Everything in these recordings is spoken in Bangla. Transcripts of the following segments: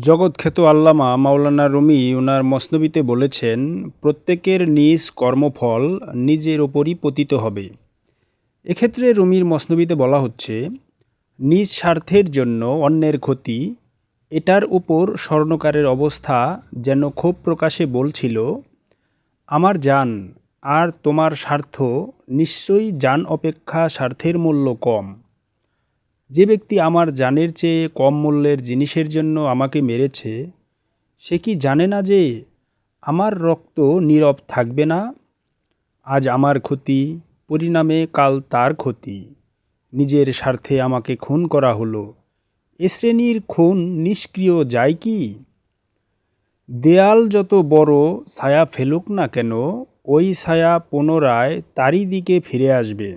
জগৎখ্যাত আল্লামা মাওলানা রুমি ওনার মসনবিতে বলেছেন, প্রত্যেকের নিজ কর্মফল নিজের ওপরই পতিত হবে। এক্ষেত্রে রুমির মসনবিতে বলা হচ্ছে, নিজ স্বার্থের জন্য অন্যের ক্ষতি, এটার উপর স্বর্ণকারের অবস্থা যেন ক্ষোভ প্রকাশে বলছিল, আমার জান আর তোমার স্বার্থ নিশ্চয়ই যান অপেক্ষা স্বার্থের মূল্য কম। যে ব্যক্তি আমার জানের চেয়ে কম মূল্যের জিনিসের জন্য আমাকে মেরেছে, সে কি জানে না যে আমার রক্ত নীরব থাকবে না? আজ আমার ক্ষতি, পরিণামে কাল তার ক্ষতি। নিজের স্বার্থে আমাকে খুন করা হলো। এ শ্রেণির খুন নিষ্ক্রিয় যায় কি? দেয়াল যত বড় ছায়া ফেলুক না কেন, ওই ছায়া পুনরায় তারই দিকে ফিরে আসবে।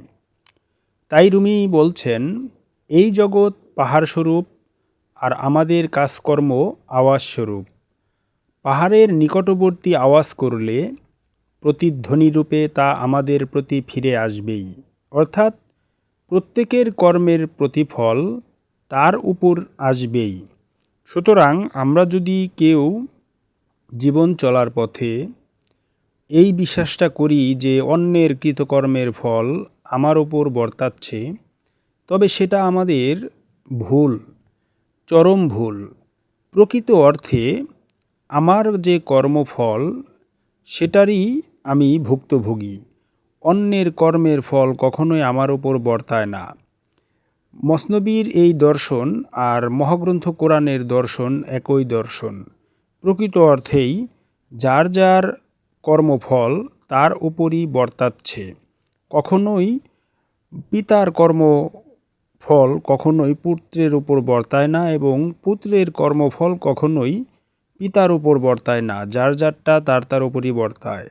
তাই রুমি বলছেন এই জগৎ পাহাড়স্বরূপ আর আমাদের কাজকর্ম আওয়াজস্বরূপ। পাহাড়ের নিকটবর্তী আওয়াজ করলে প্রতিধ্বনিরূপে তা আমাদের প্রতি ফিরে আসবেই। অর্থাৎ প্রত্যেকের কর্মের প্রতিফল তার উপর আসবেই। সুতরাং আমরা যদি কেউ জীবন চলার পথে এই বিশ্বাসটা করি যে অন্যের কৃতকর্মের ফল আমার ওপর বর্তাচ্ছে তবে সেটা আমাদের ভুল, চরম ভুল। প্রকৃত অর্থে আমার যে কর্মফল, সেটারই আমি ভুক্তভোগী। অন্যের কর্মের ফল কখনোই আমার ওপর বর্তায় না। মসনবীর এই দর্শন আর মহাগ্রন্থ কোরআনের দর্শন একই দর্শন। প্রকৃত অর্থেই যার যার কর্মফল তার উপরই বর্তাচ্ছে। কখনোই পিতার কর্ম ফল কখনোই পুত্রের উপর বর্তায় না এবং পুত্রের কর্মফল কখনোই পিতার উপর বর্তায় না, যার যারটা তার তার উপরই বর্তায়।